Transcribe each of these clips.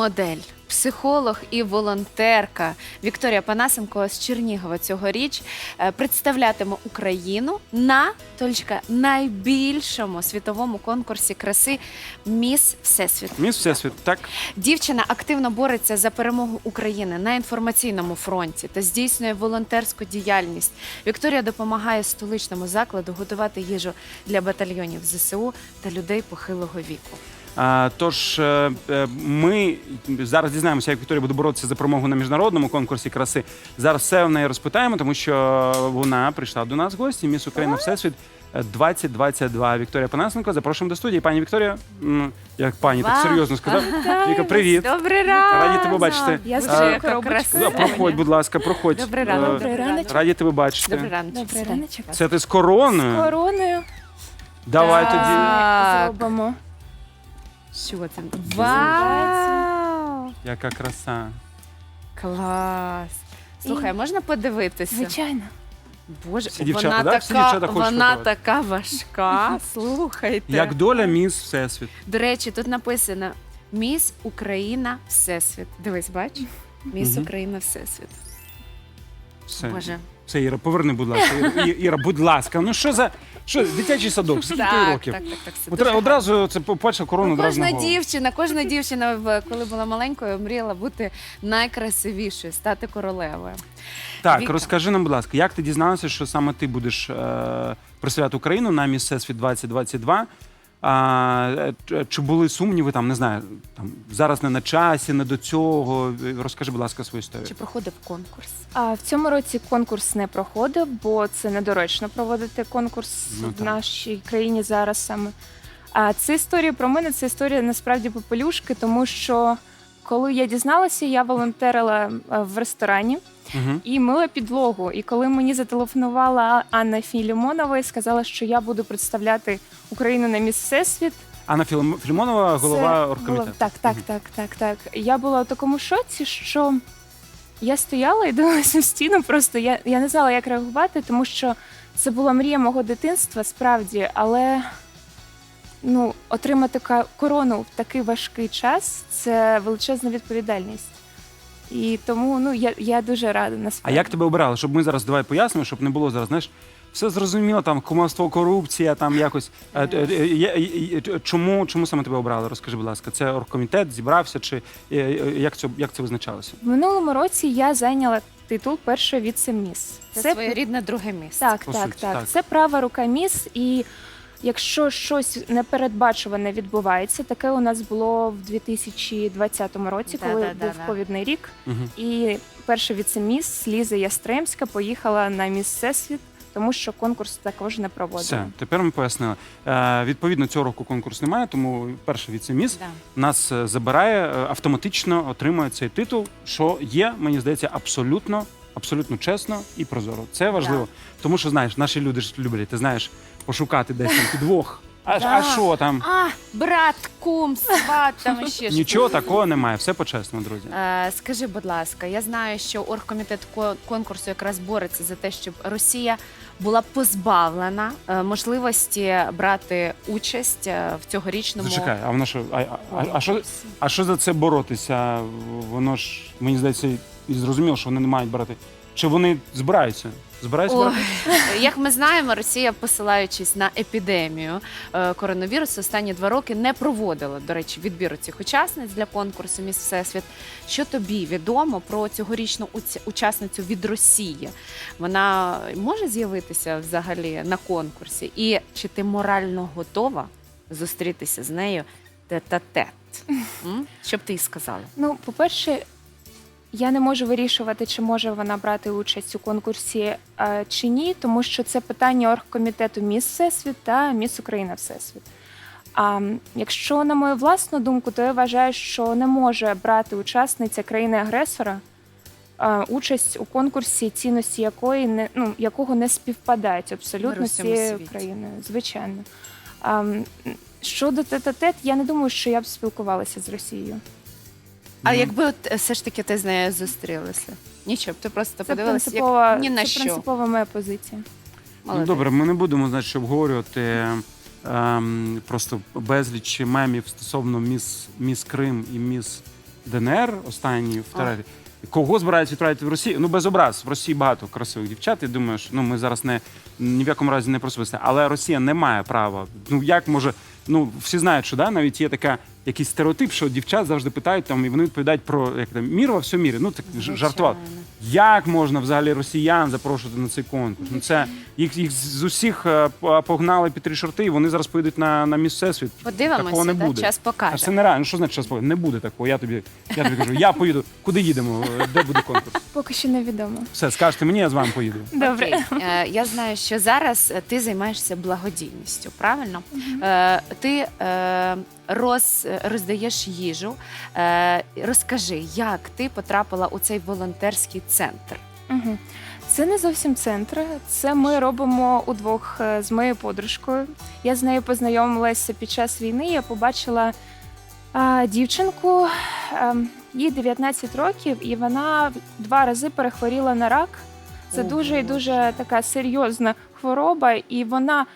модель, психолог і волонтерка Вікторія Панасенко з Чернігова цьогоріч е, представлятиме Україну на Толічка найбільшому світовому конкурсі краси Міс Всесвіт. Міс Всесвіт, так? Дівчина активно бореться за перемогу України на інформаційному фронті та здійснює волонтерську діяльність. Вікторія допомагає столичному закладу готувати їжу для батальйонів ЗСУ та людей похилого віку. Тож е, е, ми зараз дізнаємося, як Вікторія буде боротися за перемогу на міжнародному конкурсі краси. Зараз все в неї розпитаємо, тому що вона прийшла до нас в гості. Міс Україна Всесвіт е, 2022. Вікторія Панасенко. Запрошуємо до студії. Пані Вікторія, як пані, так серйозно сказав. Віка, привіт. Добрий ранок! Раді тебе бачити. Я з Боже, яка. Проходь, будь ласка, проходь. Добрий Е, ранок. Добрий. Раді тебе бачити. Добрий ранок. Добрий раночок. Це ти з короною? Короною Давай Так. тоді. Зробимо. Що це? Вау! Яка краса. Клас! Слухай, І- можна подивитися? Звичайно. Боже, Всі дівчата, вона да? така, Всі дівчата хочуть вона фотографувати. така важка. Слухайте. Як доля міс Всесвіт. До речі, тут написано Міс Україна Всесвіт. Дивись, бач? Міс Мгм. Україна Всесвіт. Все. Боже. Все, Іра, поверни, будь ласка. Іра, Іра, будь ласка. Ну що за що дитячий садок? Скільки Так, років? так, так, так. все дуже одразу це побачив корону Ну, одразу на кожна голову. дівчина, кожна дівчина, в- коли була маленькою, мріяла бути найкрасивішою, стати королевою. Так, Віка. розкажи нам, будь ласка, як ти дізналася, що саме ти будеш е, представляти Україну на міс Всесвіт 2022? А, чи були сумніви там, не знаю, там зараз не на часі, не до цього. Розкажи, будь ласка, свою історію. Чи проходив конкурс? А в цьому році конкурс не проходив, бо це недоречно проводити конкурс Ну, в нашій країні зараз саме. А це історія про мене, це історія насправді попелюшки, тому що коли я дізналася, я волонтерила е, в ресторані Угу. і мила підлогу. І коли мені зателефонувала Анна Філімонова і сказала, що я буду представляти Україну на міс Всесвіт, Анна Філім- Філімонова, голова Це оргкомітету. Так, так, Мгм. так, так, так. Я була в такому шоці, що я стояла і дивилася в стіну. Просто я, я не знала, як реагувати, тому що це була мрія мого дитинства, справді, але ну, отримати корону в такий важкий час це величезна відповідальність. І тому ну, я, я дуже рада А як тебе обирали? Щоб ми зараз давай пояснимо, щоб не було зараз, знаєш, все зрозуміло, там кумовство, корупція, там якось. Е, е, е, Чому, чому саме тебе обрали? Розкажи, будь ласка, це оргкомітет зібрався, чи е, е, як це, як це визначалося? В минулому році я зайняла титул першої віце-міс. Це, своєрідне друге місце. Так, так, так, так. Це права рука міс. І якщо щось непередбачуване відбувається, таке у нас було в 2020 році, Да, коли да, да, був да. ковідний рік. Угу. І перша віцеміс Ліза Ястремська поїхала на міс Всесвіт, тому що конкурс також не проводили. Все, тепер ми пояснили. Е, відповідно, цього року конкурс немає, тому перший віцеміс Да. нас е, забирає, е, автоматично отримує цей титул, що є, мені здається, абсолютно, абсолютно чесно і прозоро. Це важливо. Тому що знаєш, наші люди ж люблять, ти знаєш, пошукати десь там підвох. А, Да. а що там? А, брат, кум, сват, там ще щось. Нічого такого немає, все по-чесному, друзі. Е, Скажи, будь ласка, я знаю, що оргкомітет ко- конкурсу якраз бореться за те, щоб Росія була позбавлена е, можливості брати участь е, в цьогорічному Зачекай, а воно що? А, а, а, а що? конкурсі. А що за це боротися? Воно ж мені здається, і зрозуміло, що вони не мають брати. Чи вони збираються? Збираються Ой, як ми знаємо, Росія, посилаючись на епідемію е, коронавірусу, останні два роки не проводила, до речі, відбіру цих учасниць для конкурсу Міс Всесвіт. Що тобі відомо про цьогорічну учасницю від Росії? Вона може з'явитися взагалі на конкурсі? І чи ти морально готова зустрітися з нею тет-а-тет? Що б ти їй сказала? Ну, по-перше, я не можу вирішувати, чи може вона брати участь у конкурсі е, чи ні, тому що це питання оргкомітету Міс Всесвіт та Міс Україна Всесвіт. А якщо на мою власну думку, то я вважаю, що не може брати учасниця країни-агресора е, участь у конкурсі, цінності якої не ну якого не співпадають абсолютно з цією країною. Звичайно. А, щодо тет-а-тет, я не думаю, що я б спілкувалася з Росією. А якби от е, все ж таки ти з нею зустрілася? Нічого, б ти просто Це подивилася принципова, як ні на це що. принципова моя позиція. Ну, Молодець. добре, ми не будемо значить, обговорювати ем, просто безліч мемів стосовно міс, міс Крим і міс ДНР, останній втратив. Кого збираються відправити в Росію? Ну без образ. В Росії багато красивих дівчат. Я думаю, що ну ми зараз не ні в якому разі не просвисти. Але Росія не має права. Ну як може? Ну всі знають, що да, навіть є така якийсь стереотип, що дівчат завжди питають там, і вони відповідають про як там мір во всьому мірі. Ну так ж- жартував. Як можна взагалі росіян запрошувати на цей конкурс? Ну це їх їх з усіх е, погнали під три шорти, і вони зараз поїдуть на, на міс Всесвіт. Такого Подивимося, не да, буде. час А покаже. це нереально. Ну, Що значить час поїде? Не буде такого. Я тобі, я тобі кажу, я поїду. Куди їдемо? Де буде конкурс? Поки що невідомо. Все, скажете мені, я з вами поїду. Добре. Окей. Е, Я знаю, що зараз е, ти займаєшся благодійністю, правильно? Е, Ти е, роз, роздаєш їжу. Е, Розкажи, як ти потрапила у цей волонтерський центр? Угу. Це не зовсім центр. Це ми робимо удвох е, з моєю подружкою. Я з нею познайомилася під час війни. Я побачила а, дівчинку, а, їй 19 років, і вона два рази перехворіла на рак. Це дуже і дуже така серйозна хвороба, і вона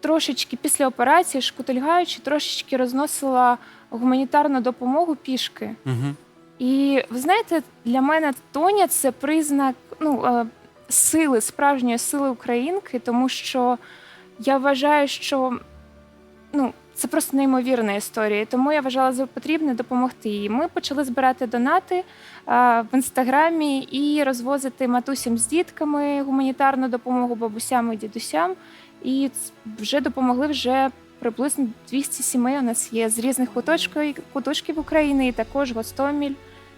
трошечки після операції, шкутильгаючи, трошечки розносила гуманітарну допомогу пішки. Угу. І ви знаєте, для мене Тоня це признак ну, е, сили, справжньої сили українки, тому що я вважаю, що ну, це просто неймовірна історія. Тому я вважала за потрібне допомогти їй. Ми почали збирати донати е, в інстаграмі і розвозити матусям з дітками гуманітарну допомогу бабусям і дідусям. І вже допомогли вже приблизно 200 сімей. У нас є з різних куточків, куточків України, і також Гостоміль,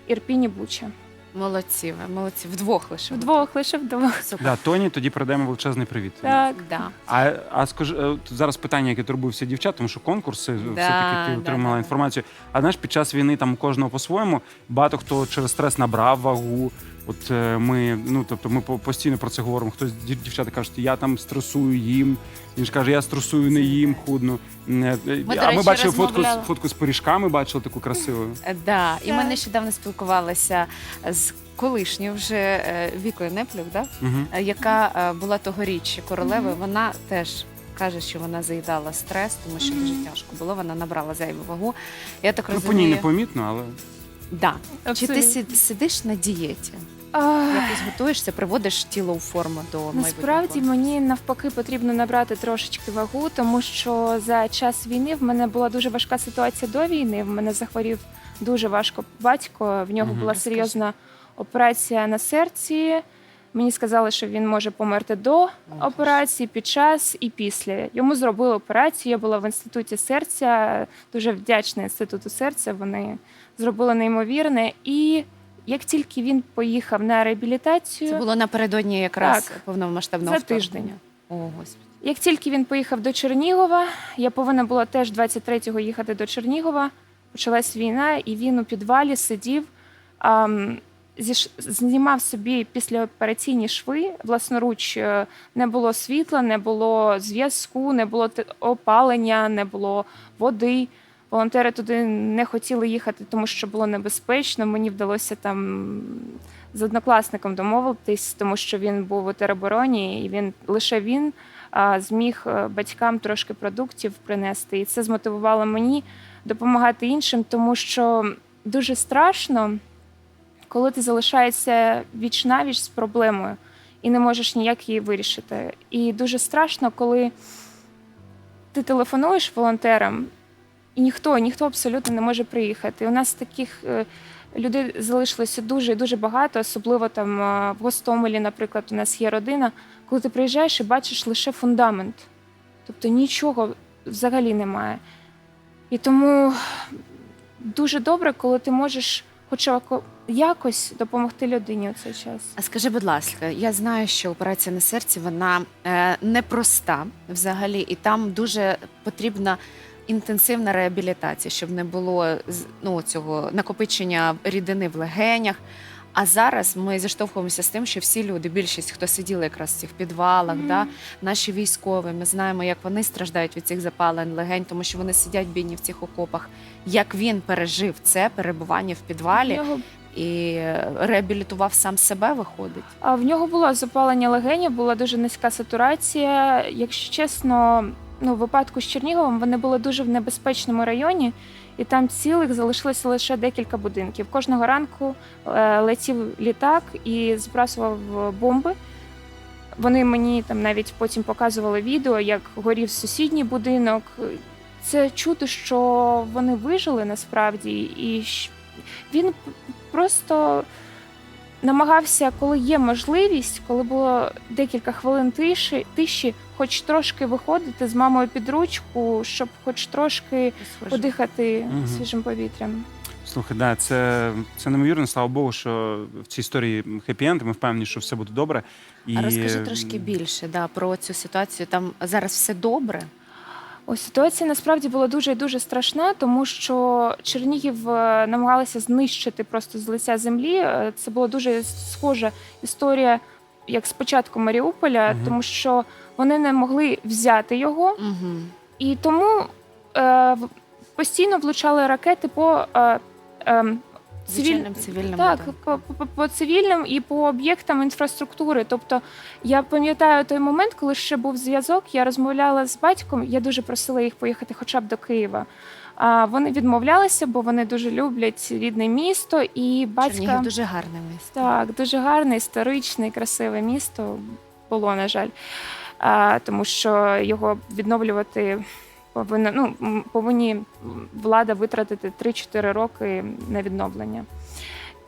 Ірпінь і Буча. Молодці, ви молодці, вдвох лише. Вдвох лише вдвох. Супер. Да, Тоні тоді передаємо величезний привіт. Так. Да. А, а скажи, е, тут зараз питання, яке турбує всі дівчат, тому що конкурси, все-таки ти да, отримала да. інформацію. А знаєш, під час війни там у кожного по-своєму багато хто через стрес набрав вагу. От е, ми, ну тобто, ми по- постійно про це говоримо. Хтось дів- дівчата кажуть, я там стресую їм. Він ж каже, я стресую не їм, худну. Е, е, до а ми бачили фотку, з- розмовляли. фотку з пиріжками, бачили таку красиву. Е, Да. І ми нещодавно спілкувалися з колишньою вже е, Вікою Неплюк, да? Угу. е, яка е, була тогоріч королевою. Вона теж каже, що вона заїдала стрес, тому що дуже тяжко було. Вона набрала зайву вагу. Я так Ну, по ній розумію, непомітно, але да. Чи ти Абсолютно. сидиш на дієті? А, Якось готуєшся, приводиш тіло у форму до майбутнього? Насправді мені навпаки потрібно набрати трошечки вагу, тому що за час війни в мене була дуже важка ситуація до війни. В мене захворів дуже важко батько. В нього Мгм. була Розкажи. серйозна операція на серці. Мені сказали, що він може померти до операції, під час і після. Йому зробили операцію. Я була в інституті серця. Дуже вдячна інституту серця. Вони зробили неймовірне. І як тільки він поїхав на реабілітацію, Це було напередодні якраз Так. повномасштабного За тиждень. О, господи. Як тільки він поїхав до Чернігова, я повинна була теж 23-го їхати до Чернігова. Почалась війна, і він у підвалі сидів, ам, зіш- знімав собі післяопераційні шви власноруч. Е, Не було світла, не було зв'язку, не було опалення, не було води. Волонтери туди не хотіли їхати, тому що було небезпечно. Мені вдалося там з однокласником домовитись, тому що він був у теробороні, і він лише він зміг е, батькам трошки продуктів принести. І це змотивувало мені допомагати іншим, тому що дуже страшно, коли ти залишаєшся віч навіч з проблемою і не можеш ніяк її вирішити. І дуже страшно, коли ти телефонуєш волонтерам, і ніхто, ніхто абсолютно не може приїхати. У нас таких е, людей залишилося дуже і дуже багато, особливо там е, в Гостомелі, наприклад, у нас є родина, коли ти приїжджаєш і бачиш лише фундамент. Тобто нічого взагалі немає. І тому дуже добре, коли ти можеш хоча якось допомогти людині у цей час. А скажи, будь ласка, я знаю, що операція на серці вона е, непроста взагалі, і там дуже потрібна інтенсивна реабілітація, щоб не було ну, цього накопичення рідини в легенях. А зараз ми зіштовхуємося з тим, що всі люди, більшість, хто сиділи якраз в цих підвалах, Мгм. да, наші військові, ми знаємо, як вони страждають від цих запалень легень, тому що вони сидять бідні в цих окопах. Як він пережив це перебування в підвалі нього і реабілітував сам себе, виходить. А в нього було запалення легенів, була дуже низька сатурація. Якщо чесно, ну, випадку з Черніговом вони були дуже в небезпечному районі, і там цілих залишилося лише декілька будинків. Кожного ранку е, летів літак і збрасував бомби. Вони мені там навіть потім показували відео, як горів сусідній будинок. Це чути, що вони вижили насправді, і він просто намагався, коли є можливість, коли було декілька хвилин тиші, тиші, хоч трошки виходити з мамою під ручку, щоб хоч трошки подихати Мгм. свіжим повітрям. Слухай, да, це, це неймовірно, слава Богу, що в цій історії хеппі-енд, ми впевнені, що все буде добре. І... А розкажи трошки більше да, про цю ситуацію. Там зараз все добре. Ось ситуація насправді була дуже і дуже страшна, тому що Чернігів е, намагалися знищити просто з лиця землі. Е, Це була дуже схожа історія, як спочатку Маріуполя, Мгм. тому що вони не могли взяти його, Угу. і тому е, постійно влучали ракети по. Е, е, Звичайним цивільним. так, по, по, по цивільним і по об'єктам інфраструктури. Тобто я пам'ятаю той момент, коли ще був зв'язок, я розмовляла з батьком, я дуже просила їх поїхати хоча б до Києва. А вони відмовлялися, бо вони дуже люблять рідне місто, і батька Чернігів дуже гарне місто. так, дуже гарне, історичне, красиве місто було, на жаль. А, тому що його відновлювати повинна, ну, повинні влада витратити 3-4 роки на відновлення.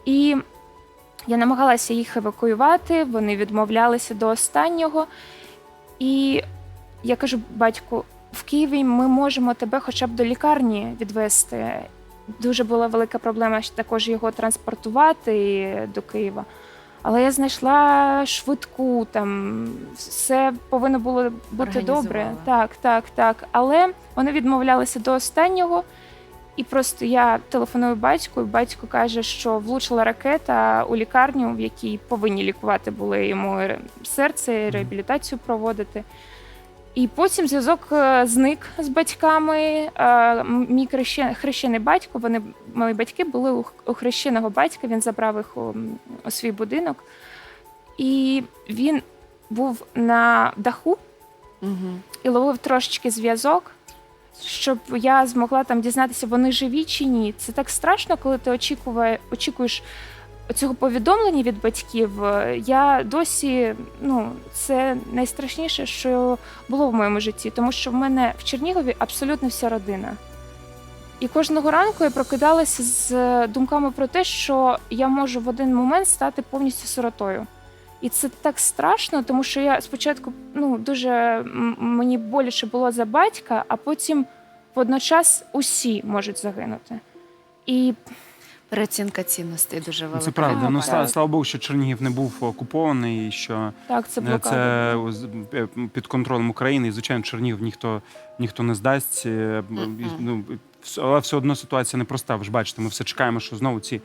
І я намагалася їх евакуювати, вони відмовлялися до останнього. І я кажу батьку, в Києві ми можемо тебе хоча б до лікарні відвести. Дуже була велика проблема також його транспортувати до Києва. Але я знайшла швидку, там все повинно було бути добре. Так, так, так. Але вони відмовлялися до останнього. І просто я телефоную батьку, і батько каже, що влучила ракета у лікарню, в якій повинні лікувати були йому серце, реабілітацію проводити. І потім зв'язок е, зник з батьками. Е, Мій хрещен- хрещений батько, вони мої батьки були у хрещеного батька. Він забрав їх у, у свій будинок, і він був на даху Угу. і ловив трошечки зв'язок, щоб я змогла там дізнатися, вони живі чи ні. Це так страшно, коли ти очікує, очікуєш цього повідомлення від батьків. Е, Я досі, ну, це найстрашніше, що було в моєму житті, тому що в мене в Чернігові абсолютно вся родина. І кожного ранку я прокидалася з думками про те, що я можу в один момент стати повністю сиротою. І це так страшно, тому що я спочатку ну дуже мені боляче було за батька, а потім водночас усі можуть загинути. І Переоцінка цінностей дуже велика. Це правда. Так, Ну, так. слава, слава Богу, що Чернігів не був окупований, і що так, це е, блокада. це з- е, під контролем України. І, звичайно, Чернігів ніхто, ніхто не здасть. Е, Ну, але все одно ситуація непроста. Ви ж бачите, ми все чекаємо, що знову ці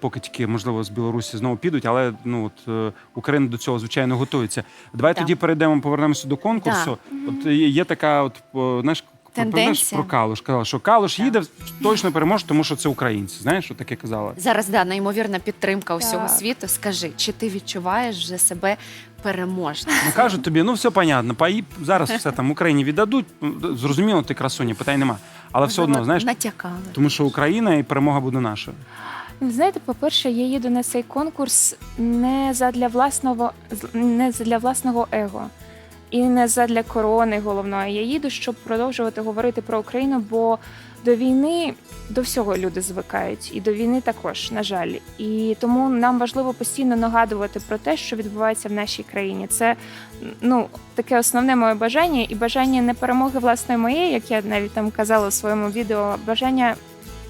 покидьки, можливо, з Білорусі знову підуть, але ну от Україна до цього звичайно готується. Давай Так. тоді перейдемо, повернемося до конкурсу. От є, така, от знаєш. Знаєш, Тенденція. про Калуш казала, що Калуш Так. їде точно переможе, тому що це українці. Знаєш, що таке казала? Зараз да, неймовірна підтримка усього Так. світу. Скажи, чи ти відчуваєш вже себе переможним? Ну кажуть тобі, ну все понятно, паї зараз все там Україні віддадуть. Ну, Зрозуміло, ти красуня, питань нема. Але все одно, знаєш, натякали. тому що Україна і перемога буде наша. Ви знаєте, по-перше, я їду на цей конкурс не задля власного не задля власного его і не задля корони головної. Я їду, щоб продовжувати говорити про Україну, бо до війни до всього люди звикають, і до війни також, на жаль. І тому нам важливо постійно нагадувати про те, що відбувається в нашій країні. Це ну таке основне моє бажання, і бажання не перемоги власної моєї, як я навіть там казала у своєму відео, бажання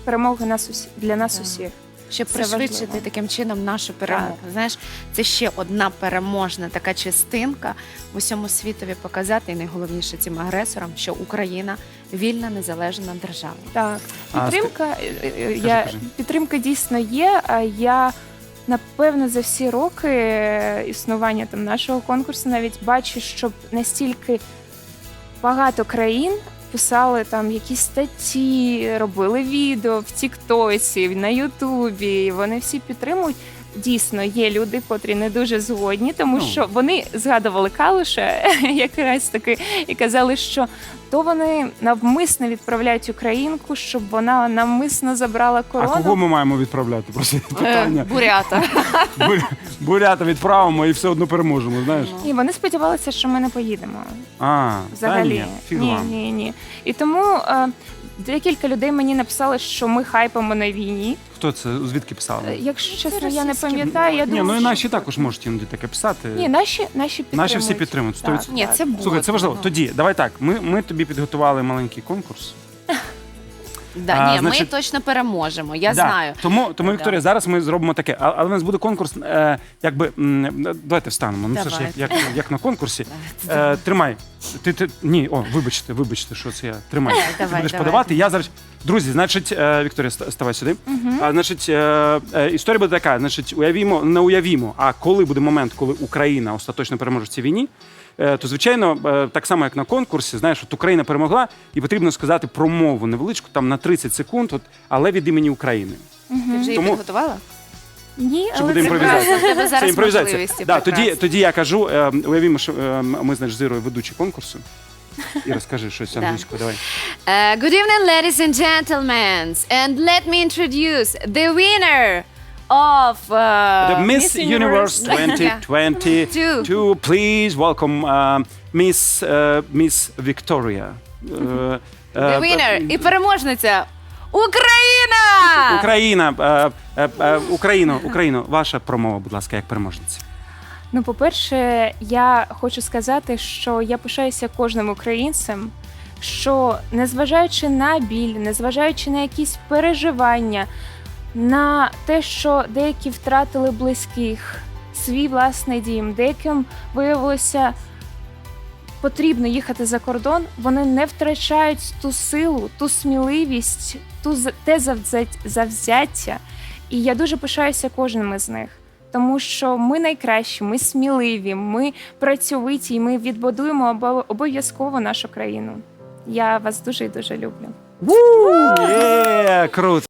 перемоги нас усі для нас усіх. Щоб Це пришвидшити важливо. таким чином нашу перемогу. Знаєш, це ще одна переможна така частинка в усьому світові показати, і найголовніше цим агресорам, що Україна вільна незалежна держава. Так, підтримка, е, е, я, кажи. підтримка дійсно є. А я напевно за всі роки е, існування там нашого конкурсу навіть бачу, щоб настільки багато країн писали там якісь статті, робили відео в Тіктосі, на Ютубі. Вони всі підтримують. Дійсно, є люди, котрі не дуже згодні, тому Ну. що вони згадували Калуша якраз таки і казали, що то вони навмисно відправляють українку, щоб вона навмисно забрала А кого ми маємо відправляти? Просто Е, питання. бурята. Бурята відправимо і все одно переможемо, знаєш? І вони сподівалися, що ми не поїдемо. А, Взагалі, та ні, фіг ні, вам. ні, ні. І тому е, декілька людей мені написали, що ми хайпимо на війні. Хто це? Звідки писали? Е, Якщо чесно, я не російські пам'ятаю. Я Ні, думаю, ну і що- наші також можуть іноді таке писати. Ні, наші наші підтримують. Наші всі підтримують, сто Так, відсотків. Ні, це було. Слухай, це важливо. Тоді, давай так. Ми, ми тобі підготували маленький конкурс. Да, А, ні, значить- ми точно переможемо. Я Да. знаю. Тому, тому Да. Вікторія, зараз ми зробимо таке. А- Але у нас буде конкурс, е, якби м, давайте встанемо. Ну це ж як, як, як на конкурсі. Е, тримай. Ти, ти ні, о, вибачте, вибачте, що це я. Тримай. Давай, ти будеш давай. подавати. Я зараз. Друзі, значить, е, Вікторія, ста- ставай сюди. А, значить, е, е, історія буде така: значить, уявімо, не уявімо. А коли буде момент, коли Україна остаточно переможе в цій війні, то звичайно, е, так само як на конкурсі, знаєш, от Україна перемогла, і потрібно сказати промову невеличку, там на 30 секунд, от, але від імені України. Ти вже її Тому- підготувала? Ні, Чи але буде це імпровізація? тебе зараз можливості Да, тоді, тоді я кажу, е, уявімо, що е, ми знаєш, з Ірою ведучі конкурсу. І розкажи щось Да. англійською. Давай. Uh, good evening, ladies and gentlemen, and let me introduce the winner of uh, The Miss, Miss Universe Universe. 2022. Please welcome uh, Miss uh, Miss Victoria. Uh, the winner і переможниця Україна! Україна, е, е, е, Україно, Україно, ваша промова, будь ласка, як переможниця. Ну, по-перше, я хочу сказати, що я пишаюся кожним українцем, що незважаючи на біль, незважаючи на якісь переживання, на те, що деякі втратили близьких, свій власний дім, деяким виявилося потрібно їхати за кордон, вони не втрачають ту силу, ту сміливість, ту з- те завзя- завзяття. І я дуже пишаюся кожним із них. Тому що ми найкращі, ми сміливі, ми працьовиті, і ми відбудуємо обов'язково нашу країну. Я вас дуже і дуже люблю. Круто.